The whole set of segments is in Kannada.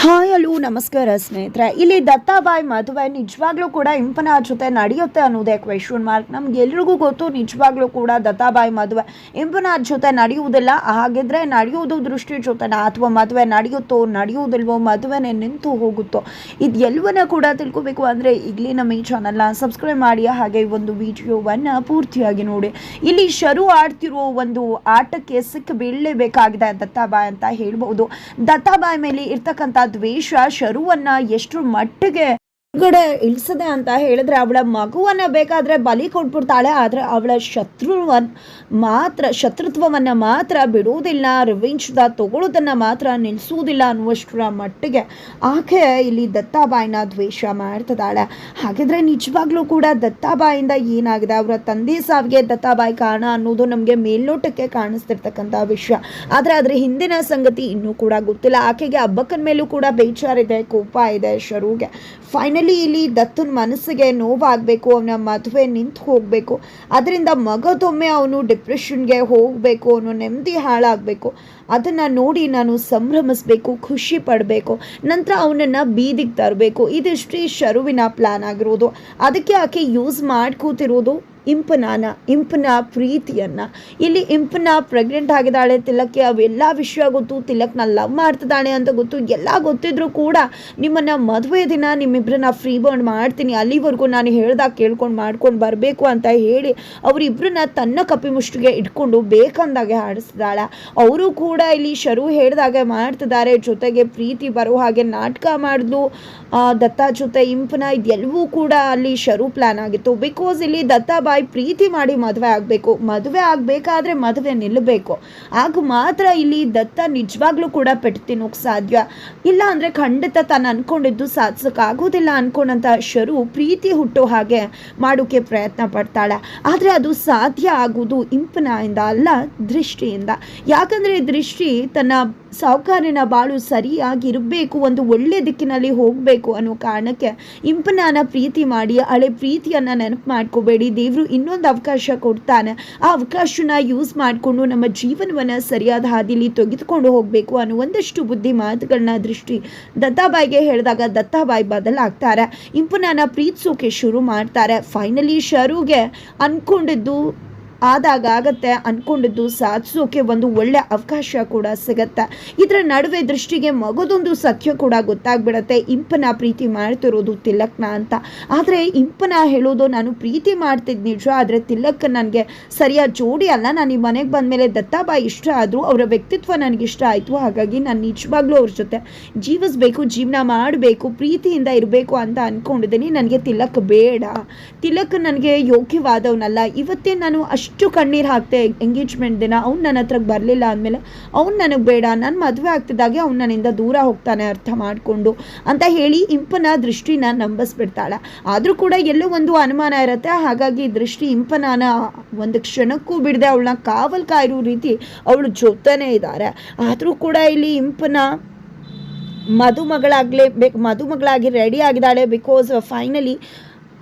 ಹಾಯ್ ಹಲೋ ನಮಸ್ಕಾರ ಸ್ನೇಹಿತರೆ. ಇಲ್ಲಿ ದತ್ತಾಬಾಯ್ ಮದುವೆ. ನಿಜವಾಗ್ಲೂ ಕೂಡ ಇಂಪನ ಜೊತೆ ನಡೆಯುತ್ತೆ ಅನ್ನೋದೇ ಕ್ವೆಶನ್ ಮಾರ್ಕ್ ನಮ್ಗೆ ಎಲ್ರಿಗೂ ಗೊತ್ತು, ನಿಜವಾಗ್ಲೂ ಕೂಡ ದತ್ತಾಬಾಯಿ ಮದುವೆ ಇಂಪನ ಜೊತೆ ನಡೆಯುವುದಿಲ್ಲ. ಹಾಗಿದ್ರೆ ನಡೆಯುವುದು ದೃಷ್ಟಿ ಜೊತೆನ, ಅಥವಾ ಮದುವೆ ನಡೆಯುತ್ತೋ, ನಡೆಯುವುದಿಲ್ವೋ, ಮದುವೆನೇ ನಿಂತು ಹೋಗುತ್ತೋ ಇದು ಎಲ್ಲವನ್ನ ಕೂಡ ತಿಳ್ಕೊಬೇಕು ಅಂದರೆ ಈಗಲೇ ನಮ್ಮ ಈ ಚಾನಲ್ನ ಸಬ್ಸ್ಕ್ರೈಬ್ ಮಾಡಿ, ಹಾಗೆ ಈ ಒಂದು ವಿಡಿಯೋವನ್ನು ಪೂರ್ತಿಯಾಗಿ ನೋಡಿ. ಇಲ್ಲಿ ಶರು ಆಡ್ತಿರೋ ಒಂದು ಆಟಕ್ಕೆ ಸಿಕ್ಕ ಬೀಳಲೇಬೇಕಾಗಿದೆ ದತ್ತಾಬಾಯಿ ಅಂತ ಹೇಳ್ಬೋದು. ದತ್ತಾಬಾಯಿ ಮೇಲೆ ಇರ್ತಕ್ಕಂಥ ದ್ವೇಷ ಶರುವನ್ನ ಎಷ್ಟು ಮಟ್ಟಿಗೆ ಹೊರಗಡೆ ಇಳಿಸದೆ ಅಂತ ಹೇಳಿದ್ರೆ ಅವಳ ಮಗುವನ್ನ ಬೇಕಾದ್ರೆ ಬಲಿ ಕೊಟ್ಬಿಡ್ತಾಳೆ, ಆದರೆ ಅವಳ ಶತ್ರುವನ್ ಮಾತ್ರ, ಶತ್ರುತ್ವವನ್ನ ಮಾತ್ರ ಬಿಡುವುದಿಲ್ಲ. ರಿವೆಂಜ್ದ ತಗೊಳ್ಳೋದನ್ನ ಮಾತ್ರ ನಿಲ್ಲಿಸುವುದಿಲ್ಲ ಅನ್ನುವಷ್ಟರ ಮಟ್ಟಿಗೆ ಆಕೆ ಇಲ್ಲಿ ದತ್ತಾಬಾಯಿನ ದ್ವೇಷ ಮಾಡ್ತಿದ್ದಾಳೆ. ಹಾಗಿದ್ರೆ ನಿಜವಾಗ್ಲೂ ಕೂಡ ದತ್ತಾಬಾಯಿಂದ ಏನಾಗಿದೆ? ಅವರ ತಂದೆ ಸಾವಿಗೆ ದತ್ತಾಬಾಯಿ ಕಾರಣ ಅನ್ನೋದು ನಮಗೆ ಮೇಲ್ನೋಟಕ್ಕೆ ಕಾಣಿಸ್ತಿರ್ತಕ್ಕಂಥ ವಿಷಯ. ಆದರೆ ಅದರ ಹಿಂದಿನ ಸಂಗತಿ ಇನ್ನೂ ಕೂಡ ಗೊತ್ತಿಲ್ಲ. ಆಕೆಗೆ ಹಬ್ಬಕ್ಕನ ಮೇಲೂ ಕೂಡ ಬೇಜಾರಿದೆ, ಕೋಪ ಇದೆ ಶರುಗೆ. ಫೈನಲಿ ಇಲ್ಲಿ ದತ್ತನ ಮನಸ್ಸಿಗೆ ನೋವಾಗಬೇಕು, ಅವನ ಮದುವೆ ನಿಂತು ಹೋಗಬೇಕು. ಅದರಿಂದ ಮಗದೊಮ್ಮೆ ಅವನು ಡಿಪ್ರೆಷನ್ಗೆ ಹೋಗಬೇಕು, ಅವನು ನೆಮ್ಮದಿ ಹಾಳಾಗಬೇಕು. ಅದನ್ನು ನೋಡಿ ನಾನು ಸಂಭ್ರಮಿಸಬೇಕು, ಖುಷಿ ಪಡಬೇಕು. ನಂತರ ಅವನನ್ನು ಬೀದಿಗೆ ತರಬೇಕು. ಇದಿಷ್ಟೇ ಶರುವಿನ ಪ್ಲಾನ್ ಆಗಿರೋದು. ಅದಕ್ಕೆ ಆಕೆ ಯೂಸ್ ಮಾಡ್ಕೋತಿರೋದು. ಇಂಪನಾನ ಇಂಪನ ಪ್ರೀತಿಯನ್ನ. ಇಲ್ಲಿ ಇಂಪನ ಪ್ರೆಗ್ನೆಂಟ್ ಆಗಿದ್ದಾಳೆ ತಿಲಕ್ಕೆ ಅವೆಲ್ಲ ವಿಷಯ ಗೊತ್ತು. ತಿಲಕ್ನ ಲವ್ ಮಾಡ್ತಿದ್ದಾಳೆ ಅಂತ ಗೊತ್ತು. ಎಲ್ಲ ಗೊತ್ತಿದ್ರೂ ಕೂಡ ನಿಮ್ಮನ್ನು ಮದುವೆ ದಿನ ನಿಮ್ಮಿಬ್ಬರನ್ನ ಫ್ರೀ ಬರ್ನ್ ಮಾಡ್ತೀನಿ. ಅಲ್ಲಿವರೆಗೂ ನಾನು ಹೇಳ್ದಾಗ ಕೇಳ್ಕೊಂಡು ಮಾಡ್ಕೊಂಡು ಬರಬೇಕು ಅಂತ ಹೇಳಿ ಅವರಿಬ್ಬರನ್ನ ತನ್ನ ಕಪ್ಪಿ ಮುಷ್ಟಿಗೆ ಇಟ್ಕೊಂಡು ಬೇಕಂದಾಗೆ ಹಾಡಿಸ್ತಿದ್ದಾಳೆ ಅವರು ಕೂಡ ಇಲ್ಲಿ ಶರು ಹೇಳಿದಾಗೆ ಮಾಡ್ತಿದ್ದಾರೆ. ಜೊತೆಗೆ ಪ್ರೀತಿ ಬರೋ ಹಾಗೆ ನಾಟಕ ಮಾಡಿದ್ಲು ದತ್ತ ಜೊತೆ ಇಂಪನ ಇದೆಲ್ಲವೂ ಕೂಡ ಅಲ್ಲಿ ಶರು ಪ್ಲಾನ್ ಆಗಿತ್ತು. ಬಿಕಾಸ್ ಇಲ್ಲಿ ದತ್ತಾಬಾಯಿ ಪ್ರೀತಿ ಮಾಡಿ ಮದುವೆ ಆಗಬೇಕು. ಮದುವೆ ಆಗಬೇಕಾದ್ರೆ ಮದುವೆ ನಿಲ್ಲಬೇಕು. ಆಗ ಮಾತ್ರ ಇಲ್ಲಿ ದತ್ತ ನಿಜವಾಗ್ಲೂ ಕೂಡ ಪೆಟ್ಟು ತಿನ್ನೋಕೆ ಸಾಧ್ಯ. ಇಲ್ಲ ಅಂದರೆ ಖಂಡಿತ ತಾನು ಅನ್ಕೊಂಡಿದ್ದು ಸಾಧಿಸೋಕ್ಕಾಗೋದಿಲ್ಲ ಅನ್ಕೊಂಡಂತ ಶರು ಪ್ರೀತಿ ಹುಟ್ಟೋ ಹಾಗೆ ಮಾಡೋಕ್ಕೆ ಪ್ರಯತ್ನ ಪಡ್ತಾಳೆ. ಆದರೆ ಅದು ಸಾಧ್ಯ ಆಗುವುದು ಇಂಪನಾಯಿಂದ ಅಲ್ಲ ದೃಷ್ಟಿಯಿಂದ. ಯಾಕಂದರೆ ದೃಷ್ಟಿ ತನ್ನ ಸಾಹುಕಾರನ ಬಾಳು ಸರಿಯಾಗಿರಬೇಕು, ಒಂದು ಒಳ್ಳೆಯ ದಿಕ್ಕಿನಲ್ಲಿ ಹೋಗಬೇಕು ಅನ್ನೋ ಕಾರಣಕ್ಕೆ ಇಂಪನಾನ ಪ್ರೀತಿ ಮಾಡಿ, ಹಳೆ ಪ್ರೀತಿಯನ್ನು ನೆನಪು ಮಾಡ್ಕೋಬೇಡಿ. ದೇವರು ಇನ್ನೊಂದು ಅವಕಾಶ ಕೊಡ್ತಾನೆ. ಆ ಅವಕಾಶನ ಯೂಸ್ ಮಾಡಿಕೊಂಡು ನಮ್ಮ ಜೀವನವನ್ನು ಸರಿಯಾದ ಹಾದಿಲಿ ತೆಗೆದುಕೊಂಡು ಹೋಗಬೇಕು ಅನ್ನೋ ಒಂದಷ್ಟು ಬುದ್ಧಿ ಮಾತುಗಳನ್ನ ದೃಷ್ಟಿ ದತ್ತಾಬಾಯಿಗೆ ಹೇಳಿದಾಗ ದತ್ತಾಬಾಯಿ ಬದಲಾಗ್ತಾರೆ. ಇಂಪನಾನ ಪ್ರೀತಿಸೋಕೆ ಶುರು ಮಾಡ್ತಾರೆ. ಫೈನಲಿ ಶರುಗೆ ಅನ್ಕೊಂಡಿದ್ದು ಆದಾಗ ಆಗತ್ತೆ ಅಂದ್ಕೊಂಡಿದ್ದು ಸಾಧಿಸೋಕೆ ಒಂದು ಒಳ್ಳೆ ಅವಕಾಶ ಕೂಡ ಸಿಗತ್ತೆ. ಇದರ ನಡುವೆ ದೃಷ್ಟಿಗೆ ಮಗದೊಂದು ಸತ್ಯ ಕೂಡ ಗೊತ್ತಾಗ್ಬಿಡತ್ತೆ. ಇಂಪನ ಪ್ರೀತಿ ಮಾಡ್ತಿರೋದು ತಿಲಕ್ನ ಅಂತ. ಆದರೆ ಇಂಪನ ಹೇಳೋದು ನಾನು ಪ್ರೀತಿ ಮಾಡ್ತಿದ್ದು ನಿಜ, ಆದರೆ ತಿಲಕ್ ನನಗೆ ಸರಿಯಾದ ಜೋಡಿ ಅಲ್ಲ. ನಾನು ಈ ಮನೆಗೆ ಬಂದಮೇಲೆ ದತ್ತಾಬಾಯಿ ಇಷ್ಟ ಆದರೂ ಅವರ ವ್ಯಕ್ತಿತ್ವ ನನಗೆ ಇಷ್ಟ ಆಯಿತು. ಹಾಗಾಗಿ ನಾನು ನಿಜವಾಗ್ಲೂ ಅವ್ರ ಜೊತೆ ಜೀವಿಸ್ಬೇಕು, ಜೀವನ ಮಾಡಬೇಕು, ಪ್ರೀತಿಯಿಂದ ಇರಬೇಕು ಅಂತ ಅಂದ್ಕೊಂಡಿದ್ದೀನಿ ನನಗೆ ತಿಲಕ್ ಬೇಡ. ತಿಲಕ್ ನನಗೆ ಯೋಗ್ಯವಾದವನಲ್ಲ. ಇವತ್ತೇ ನಾನು ಅಷ್ಟು ಕಣ್ಣೀರು ಹಾಕ್ತೆ ಎಂಗೇಜ್ಮೆಂಟ್ ದಿನ? ಅವ್ನು ನನ್ನ ಹತ್ರಕ್ಕೆ ಬರಲಿಲ್ಲ ಅಂದಮೇಲೆ, ಅವ್ನು ನನಗೆ ಬೇಡ, ನಾನು ಮದುವೆ ಆಗ್ತಿದ್ದಾಗೆ ಅವ್ನು ನನ್ನಿಂದ ದೂರ ಹೋಗ್ತಾನೆ ಅರ್ಥ ಮಾಡಿಕೊಂಡು ಅಂತ ಹೇಳಿ ಇಂಪನ ದೃಷ್ಟಿನ ನಂಬಿಸ್ಬಿಡ್ತಾಳೆ. ಆದರೂ ಕೂಡ ಎಲ್ಲೋ ಒಂದು ಅನುಮಾನ ಇರುತ್ತೆ. ಹಾಗಾಗಿ ದೃಷ್ಟಿ ಇಂಪನಾನ ಒಂದು ಕ್ಷಣಕ್ಕೂ ಬಿಡದೆ ಅವಳನ್ನ ಕಾವಲ್ ಕಾಯಿರೋ ರೀತಿ ಅವಳು ಜೊತೆನೇ ಇದ್ದಾರೆ ಆದರೂ ಕೂಡ ಇಲ್ಲಿ ಇಂಪನ ಮದುಮಗಳಾಗಲೇಬೇಕು ಮದುಮಗಳಾಗಿ ರೆಡಿ ಆಗಿದ್ದಾಳೆ ಬಿಕಾಸ್ ಫೈನಲಿ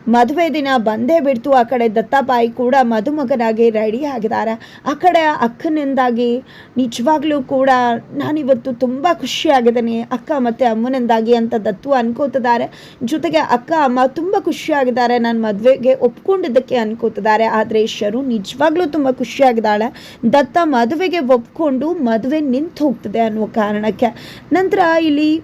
ಮದುವೆ ದಿನ ಬಂದೇ ಬಿಡ್ತು. ಆ ಕಡೆ ದತ್ತಾಬಾಯಿ ಕೂಡ ಮದುಮಗನಾಗಿ ರೆಡಿ ಆಗಿದ್ದಾರೆ. ಆ ಕಡೆ ಅಕ್ಕನಿಂದಾಗಿ ನಿಜವಾಗ್ಲೂ ಕೂಡ ನಾನಿವತ್ತು ತುಂಬ ಖುಷಿಯಾಗಿದ್ದೀನಿ. ಅಕ್ಕ ಮತ್ತು ಅಮ್ಮನಿಂದಾಗಿ ಅಂತ ದತ್ತು ಅನ್ಕೋತಿದ್ದಾರೆ. ಜೊತೆಗೆ ಅಕ್ಕ, ಅಮ್ಮ ತುಂಬ ಖುಷಿಯಾಗಿದ್ದಾರೆ. ನಾನು ಮದುವೆಗೆ ಒಪ್ಕೊಂಡಿದ್ದಕ್ಕೆ ಅನ್ಕೋತಿದ್ದಾರೆ. ಆದರೆ ಶರು ನಿಜವಾಗ್ಲೂ ತುಂಬ ಖುಷಿಯಾಗಿದ್ದಾಳೆ. ದತ್ತ ಮದುವೆಗೆ ಒಪ್ಕೊಂಡು ಮದುವೆ ನಿಂತು ಹೋಗ್ತದೆ ಅನ್ನುವ ಕಾರಣಕ್ಕೆ. ನಂತರ ಇಲ್ಲಿ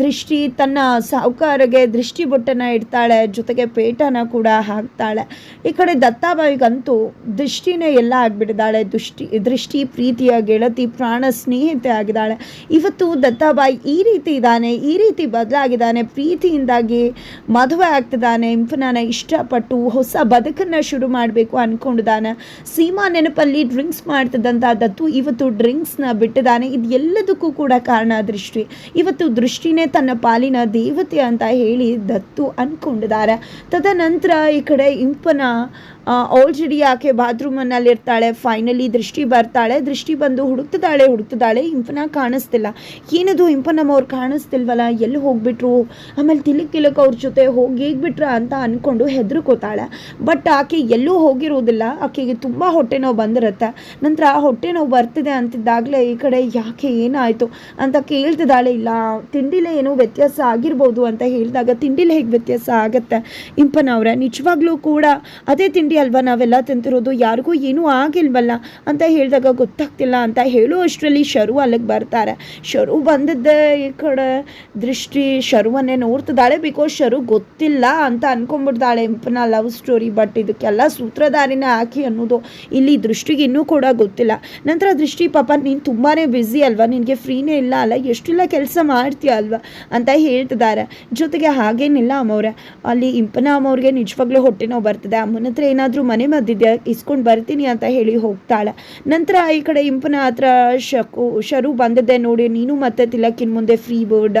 ದೃಷ್ಟಿ ತನ್ನ ಸಾಹುಕಾರಿಗೆ ದೃಷ್ಟಿ ಬೊಟ್ಟನ ಇಡ್ತಾಳೆ, ಜೊತೆಗೆ ಪೇಟನ ಕೂಡ ಹಾಕ್ತಾಳೆ. ಈ ಕಡೆ ದತ್ತಾಬಾಯಿಗಂತೂ ದೃಷ್ಟಿನೇ ಎಲ್ಲ ಆಗಿಬಿಟ್ಟಿದ್ದಾಳೆ. ದೃಷ್ಟಿ ದೃಷ್ಟಿ ಪ್ರೀತಿಯ ಗೆಳತಿ, ಪ್ರಾಣ ಸ್ನೇಹಿತೆ ಆಗಿದ್ದಾಳೆ. ಇವತ್ತು ದತ್ತಾಬಾಯಿ ಈ ರೀತಿ ಇದ್ದಾನೆ, ಈ ರೀತಿ ಬದಲಾಗಿದ್ದಾನೆ, ಪ್ರೀತಿಯಿಂದಾಗಿ ಮದುವೆ ಆಗ್ತಿದ್ದಾನೆ ಇಂಫನಾನ ಇಷ್ಟಪಟ್ಟು ಹೊಸ ಬದುಕನ್ನು ಶುರು ಮಾಡಬೇಕು ಅಂದ್ಕೊಂಡಿದ್ದಾನೆ ಸೀಮಾ ನೆನಪಲ್ಲಿ ಡ್ರಿಂಕ್ಸ್ ಮಾಡ್ತಿದ್ದಂಥ ದತ್ತು ಇವತ್ತು ಡ್ರಿಂಕ್ಸ್ನ ಬಿಟ್ಟಿದ್ದಾನೆ. ಇದು ಎಲ್ಲದಕ್ಕೂ ಕೂಡ ಕಾರಣ ದೃಷ್ಟಿ. ಇವತ್ತು ದೃಷ್ಟಿನೇ ತನ್ನ ಪಾಲಿನ ದೇವತೆ ಅಂತ ಹೇಳಿ ದತ್ತು ಅಂದ್ಕೊಂಡಿದ್ದಾರೆ ತದನಂತರ ಈ ಕಡೆ ಇಂಪನ ಆಲ್ರೆಡಿ ಆಕೆ ಬಾತ್ರೂಮನಲ್ಲಿ ಇರ್ತಾಳೆ ಫೈನಲಿ ದೃಷ್ಟಿ ಬರ್ತಾಳೆ. ದೃಷ್ಟಿ ಬಂದು ಹುಡುಕ್ತಿದ್ದಾಳೆ ಹುಡುಕ್ತಿದ್ದಾಳೆ. ಇಂಪನ ಕಾಣಿಸ್ತಿಲ್ಲ. ಏನದು ಇಂಪನಮ್ಮವ್ರು ಕಾಣಿಸ್ತಿಲ್ವಲ್ಲ? ಎಲ್ಲಿ ಹೋಗ್ಬಿಟ್ರು? ಆಮೇಲೆ ತಿಲಕ್ ತಿಲಕ್ ಅವ್ರ ಜೊತೆ ಹೋಗಿ ಹೇಗ್ಬಿಟ್ರ ಅಂತ ಅಂದ್ಕೊಂಡು ಹೆದರ್ಕೋತಾಳೆ. ಬಟ್ ಆಕೆ ಎಲ್ಲೂ ಹೋಗಿರೋದಿಲ್ಲ. ಆಕೆಗೆ ತುಂಬ ಹೊಟ್ಟೆ ನೋವು ಬಂದಿರುತ್ತೆ. ನಂತರ ಹೊಟ್ಟೆ ನೋವು ಬರ್ತಿದೆ ಅಂತಿದ್ದಾಗಲೇ ಈ ಕಡೆ ಯಾಕೆ ಏನಾಯಿತು ಅಂತ ಕೇಳ್ತಿದ್ದಾಳೆ ಇಲ್ಲ. ತಿಂಡಿಲೇ ಏನೋ ವ್ಯತ್ಯಾಸ ಆಗಿರ್ಬೋದು ಅಂತ ಹೇಳಿದಾಗ ತಿಂಡಿಲಿ ಹೇಗೆ ವ್ಯತ್ಯಾಸ ಆಗುತ್ತೆ? ಇಂಪನವ್ರೆ ನಿಜವಾಗ್ಲೂ ಕೂಡ ಅದೇ ತಿಂಡಿ ಅಲ್ವಾ ನಾವೆಲ್ಲ ತಿಂತಿರೋದು? ಯಾರಿಗೂ ಏನೂ ಆಗಿಲ್ವಲ್ಲ ಅಂತ ಹೇಳಿದಾಗ ಗೊತ್ತಾಗ್ತಿಲ್ಲ ಅಂತ ಹೇಳೋ ಅಷ್ಟರಲ್ಲಿ ಶರು ಅಲ್ಲಿಗೆ ಬರ್ತಾರೆ. ಶರು ಬಂದಿದ್ದೆ ಈ ಕಡೆ ದೃಷ್ಟಿ, ಶರುವನ್ನೇ ನೋಡ್ತಿದ್ದಾಳೆ ಬಿಕಾಸ್ ಶರು ಗೊತ್ತಿಲ್ಲ ಅಂತ ಅನ್ಕೊಂಡ್ಬಿಡ್ತಾಳೆ ಇಂಪನ ಲವ್ ಸ್ಟೋರಿ, ಬಟ್ ಇದಕ್ಕೆಲ್ಲ ಸೂತ್ರಧಾರಿನ ಹಾಕಿ ಅನ್ನೋದು ಇಲ್ಲಿ ದೃಷ್ಟಿಗೆ ಇನ್ನೂ ಕೂಡ ಗೊತ್ತಿಲ್ಲ. ನಂತರ ದೃಷ್ಟಿ, ಪಾಪ ನೀನು ತುಂಬಾ ಬ್ಯುಸಿ ಅಲ್ವಾ? ನಿನಗೆ ಫ್ರೀನೇ ಇಲ್ಲ ಅಲ್ಲ? ಎಷ್ಟೆಲ್ಲ ಕೆಲಸ ಮಾಡ್ತೀಯ ಅಲ್ವಾ ಅಂತ ಹೇಳ್ತಿದ್ದಾರೆ. ಜೊತೆಗೆ ಹಾಗೇನಿಲ್ಲ ಅಮ್ಮವ್ರೆ. ಅಲ್ಲಿ ಇಂಪನ ಅಮ್ಮವ್ರಿಗೆ ನಿಜವಾಗ್ಲೂ ಹೊಟ್ಟೆ ನೋವು ಬರ್ತದೆ. ಅಮ್ಮನ ಹತ್ರ ಏನಾದರೂ ಮನೆ ಮದ್ದಿದ್ಯಾ? ಇಸ್ಕೊಂಡು ಬರ್ತೀನಿ ಅಂತ ಹೇಳಿ ಹೋಗ್ತಾಳೆ. ನಂತರ ಈ ಕಡೆ ಇಂಪನ ಹತ್ರ ಶಕು, ಶರು ಬಂದಿದ್ದೆ ನೋಡಿ. ನೀನು ಮತ್ತೆ ತಿಲಕ್ಕಿನ ಮುಂದೆ ಫ್ರೀ ಬೋರ್ಡ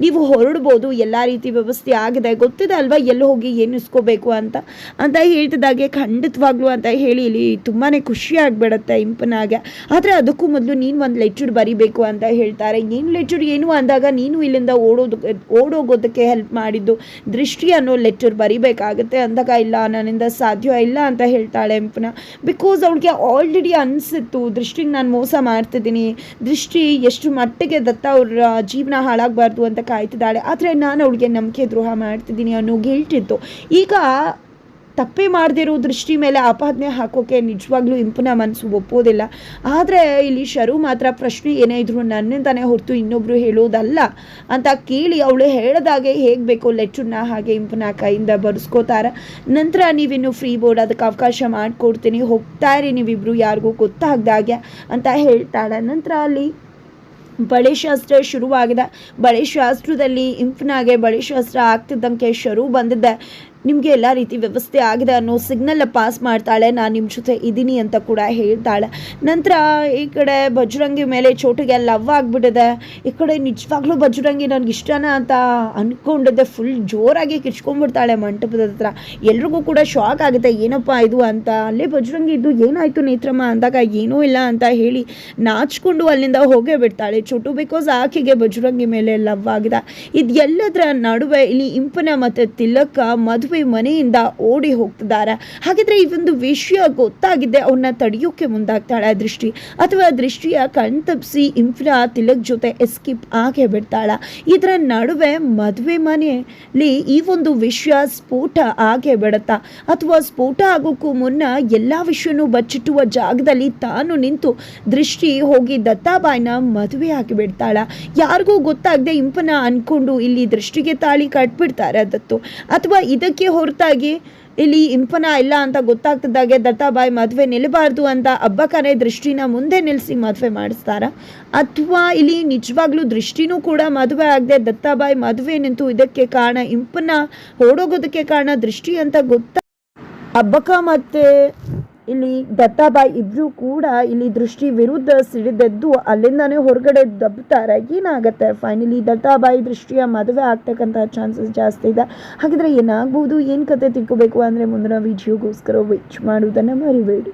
ನೀವು ಹೊರಡ್ಬೋದು. ಎಲ್ಲ ರೀತಿ ವ್ಯವಸ್ಥೆ ಆಗಿದೆ. ಗೊತ್ತಿದೆ ಅಲ್ವಾ ಎಲ್ಲಿ ಹೋಗಿ ಏನು ಇಸ್ಕೋಬೇಕು ಅಂತ? ಅಂತ ಹೇಳ್ತಿದ್ದಾಗೆ ಖಂಡಿತವಾಗ್ಲೂ ಅಂತ ಹೇಳಿ ಇಲ್ಲಿ ತುಂಬಾ ಖುಷಿ ಆಗ್ಬಿಡುತ್ತೆ ಇಂಪನಾಗೆ. ಆದರೆ ಅದಕ್ಕೂ ಮೊದಲು ನೀನು ಒಂದು ಲೆಟರ್ ಬರೀಬೇಕು ಅಂತ ಹೇಳ್ತಾರೆ. ಏನು ಲೆಟರ್ ಏನು ಅಂದಾಗ ನೀನು ಇಲ್ಲಿಂದ ಓಡೋದು, ಓಡೋಗೋದಕ್ಕೆ ಹೆಲ್ಪ್ ಮಾಡಿದ್ದು ದೃಷ್ಟಿ ಅನ್ನೋ ಲೆಟರ್ ಬರಿಬೇಕಾಗುತ್ತೆ. ಅಂದಾಗ ಇಲ್ಲ, ನನ್ನಿಂದ ಸಾಧ್ಯ ಇಲ್ಲ ಅಂತ ಹೇಳ್ತಾಳೆ ಇಂಪನ. ಬಿಕಾಸ್ ಅವಳಿಗೆ ಆಲ್ರೆಡಿ ಅನಿಸಿತ್ತು ದೃಷ್ಟಿಗೆ ನಾನು ಮೋಸ ಮಾಡ್ತಿದ್ದೀನಿ. ದೃಷ್ಟಿ ಎಷ್ಟು ಮಟ್ಟಿಗೆ ದತ್ತ ಅವ್ರ ಜೀವನ ಹಾಳಾಗಬಾರ್ದು ಅಂತ ಕಾಯ್ತಿದ್ದಾಳೆ. ಆದರೆ ನಾನು ಅವಳಿಗೆ ನಂಬಿಕೆ ದ್ರೋಹ ಮಾಡ್ತಿದ್ದೀನಿ ಅನ್ನೋ ಗಿಲ್ಟ್ ಇತ್ತು. ಈಗ ತಪ್ಪೇ ಮಾಡದಿರೋ ದೃಷ್ಟಿ ಮೇಲೆ ಆಪಾದನೆ ಹಾಕೋಕೆ ನಿಜವಾಗ್ಲೂ ಇಂಪುನ ಮನಸ್ಸು ಒಪ್ಪೋದಿಲ್ಲ. ಆದರೆ ಇಲ್ಲಿ ಶರು ಮಾತ್ರ ಪ್ರಶ್ನೆ ಏನೇ ಇದ್ರು ನನ್ನಿಂದಾನೇ ಹೊರತು ಇನ್ನೊಬ್ರು ಹೇಳೋದಲ್ಲ ಅಂತ ಕೇಳಿ ಅವಳು ಹೇಳಿದಾಗೆ ಹೇಗೆ ಬೇಕೋ ಲೆಟ್ರನ್ನ ಹಾಗೆ ಇಂಪುನ ಕೈಯಿಂದ ಬರೆಸ್ಕೋತಾರೆ. ನಂತರ ನೀವಿನ್ನು ಫ್ರೀ ಬೋರ್ಡ್ ಅದಕ್ಕೆ ಅವಕಾಶ ಮಾಡಿಕೊಡ್ತೀನಿ, ಹೋಗ್ತಾ ಇರಿ ನೀವಿಬ್ರು ಯಾರಿಗೂ ಗೊತ್ತಾಗ್ದಾಗೆ ಅಂತ ಹೇಳ್ತಾಳೆ. ನಂತರ ಅಲ್ಲಿ ಬಳೆ ಶಾಸ್ತ್ರ ಶುರುವಾಗಿದೆ. ಬಳೆ ಶಾಸ್ತ್ರದಲ್ಲಿ ಇಂಫ್ನಾಗೆ ಬಳೆ ಶಾಸ್ತ್ರ ಆಗ್ತಿದ್ದಂಗೆ ಶರು ಬಂದಿದ್ದೆ. ನಿಮಗೆ ಎಲ್ಲ ರೀತಿ ವ್ಯವಸ್ಥೆ ಆಗಿದೆ ಅನ್ನೋ ಸಿಗ್ನಲ್ ಪಾಸ್ ಮಾಡ್ತಾಳೆ, ನಾನು ನಿಮ್ಮ ಜೊತೆ ಇದ್ದೀನಿ ಅಂತ ಕೂಡ ಹೇಳ್ತಾಳೆ. ನಂತರ ಈ ಕಡೆ ಬಜರಂಗಿ ಮೇಲೆ ಚೋಟಿಗೆ ಲವ್ ಆಗಿಬಿಟ್ಟಿದೆ. ಈ ಕಡೆ ನಿಜವಾಗ್ಲೂ ಬಜರಂಗಿ ನನಗೆ ಇಷ್ಟನ ಅಂತ ಅಂದ್ಕೊಂಡಿದ್ದೆ ಫುಲ್ ಜೋರಾಗಿ ಕಿಚ್ಕೊಂಡ್ಬಿಡ್ತಾಳೆ ಮಂಟಪದ ಹತ್ರ. ಎಲ್ರಿಗೂ ಕೂಡ ಶಾಕ್ ಆಗುತ್ತೆ. ಏನಪ್ಪ ಇದು ಅಂತ. ಅಲ್ಲೇ ಬಜರಂಗಿ ಇದ್ದು ಏನಾಯಿತು ನೇತ್ರಮ್ಮ ಅಂದಾಗ ಏನೂ ಇಲ್ಲ ಅಂತ ಹೇಳಿ ನಾಚ್ಕೊಂಡು ಅಲ್ಲಿಂದ ಹೋಗೇ ಬಿಡ್ತಾಳೆ. ಚೋಟು ಬಿಕಾಸ್ ಆಕೆಗೆ ಬಜರಂಗಿ ಮೇಲೆ ಲವ್ ಆಗಿದೆ. ಇದೆಲ್ಲದರ ನಡುವೆ ಇಲ್ಲಿ ಇಂಪನ ಮತ್ತು ತಿಲಕ ಮದುವೆ ಮನೆಯಿಂದ ಓಡಿ ಹೋಗ್ತಿದ್ದಾರೆ. ಹಾಗಿದ್ರೆ ಈ ಒಂದು ವಿಷಯ ಗೊತ್ತಾಗಿದೆ. ಅವನ್ನ ತಡೆಯೋಕೆ ಮುಂದಾಗ್ತಾಳೆ ದೃಷ್ಟಿ. ಅಥವಾ ದೃಷ್ಟಿಯ ಕಣ್ತಪ್ಸಿ ಇಂಫ್ರಾ ತಿಲಕ್ ಜೊತೆ ಎಸ್ಕಿಪ್ ಆಗೇ ಬಿಡ್ತಾಳ. ಇದರ ನಡುವೆ ಮದುವೆ ಮನೆಯಲ್ಲಿ ಈ ಒಂದು ವಿಷಯ ಸ್ಫೋಟ ಆಗೇ ಬಿಡುತ್ತಾ. ಅಥವಾ ಸ್ಫೋಟ ಆಗೋಕ್ಕೂ ಮುನ್ನ ಎಲ್ಲ ವಿಷಯನು ಬಚ್ಚಿಟ್ಟುವ ಜಾಗದಲ್ಲಿ ತಾನು ನಿಂತು ದೃಷ್ಟಿ ಹೋಗಿ ದತ್ತಾಬಾಯಿನ ಮದುವೆ ಆಗಿಬಿಡ್ತಾಳ. ಯಾರಿಗೂ ಗೊತ್ತಾಗದೆ ಇಂಪನ ಅನ್ಕೊಂಡು ಇಲ್ಲಿ ದೃಷ್ಟಿಗೆ ತಾಳಿ ಕಟ್ಬಿಡ್ತಾರೆ ದತ್ತು. ಅಥವಾ ಇದಕ್ಕೆ ಹೊರತಾಗಿ ಇಲ್ಲಿ ಇಂಪನ ಇಲ್ಲ ಅಂತ ಗೊತ್ತಾಗ್ತಿದ್ದಾಗೆ, ದತ್ತಾಬಾಯಿ ಮದುವೆ ನಿಲ್ಲಬಾರ್ದು ಅಂತ ಹಬ್ಬಕ್ಕನೇ ದೃಷ್ಟಿನ ಮುಂದೆ ನಿಲ್ಲಿಸಿ ಮದುವೆ ಮಾಡಿಸ್ತಾರ. ಅಥವಾ ಇಲ್ಲಿ ನಿಜವಾಗ್ಲೂ ದೃಷ್ಟಿನೂ ಕೂಡ ಮದುವೆ ಆಗದೆ ದತ್ತಾಬಾಯಿ ಮದುವೆ ನಿಂತು ಇದಕ್ಕೆ ಕಾರಣ ಇಂಪನ ಓಡೋಗೋದಕ್ಕೆ ಕಾರಣ ದೃಷ್ಟಿ ಅಂತ ಗೊತ್ತಾ ಹಬ್ಬಕ್ಕ ಮತ್ತು ಇಲ್ಲಿ ದತ್ತಾಬಾಯಿ ಇಬ್ಬರು ಕೂಡ ಇಲ್ಲಿ ದೃಷ್ಟಿ ವಿರುದ್ಧ ಸಿಡಿದೆದ್ದು ಅಲ್ಲಿಂದಾನೇ ಹೊರಗಡೆ ದಬ್ತಾರೆ ಏನಾಗುತ್ತೆ? ಫೈನಲಿ ದತ್ತಾಬಾಯಿ ದೃಷ್ಟಿಯ ಮದುವೆ ಆಗ್ತಕ್ಕಂಥ ಚಾನ್ಸಸ್ ಜಾಸ್ತಿ ಇದೆ. ಹಾಗಿದ್ರೆ ಏನಾಗ್ಬೋದು? ಏನು ಕತೆ ತಿಳ್ಕೊಬೇಕು ಅಂದರೆ ಮುಂದಿನ ವಿಡಿಯೋಗೋಸ್ಕರ ವೆಚ್ ಮಾಡುವುದನ್ನು ಮರಿಬೇಡಿ.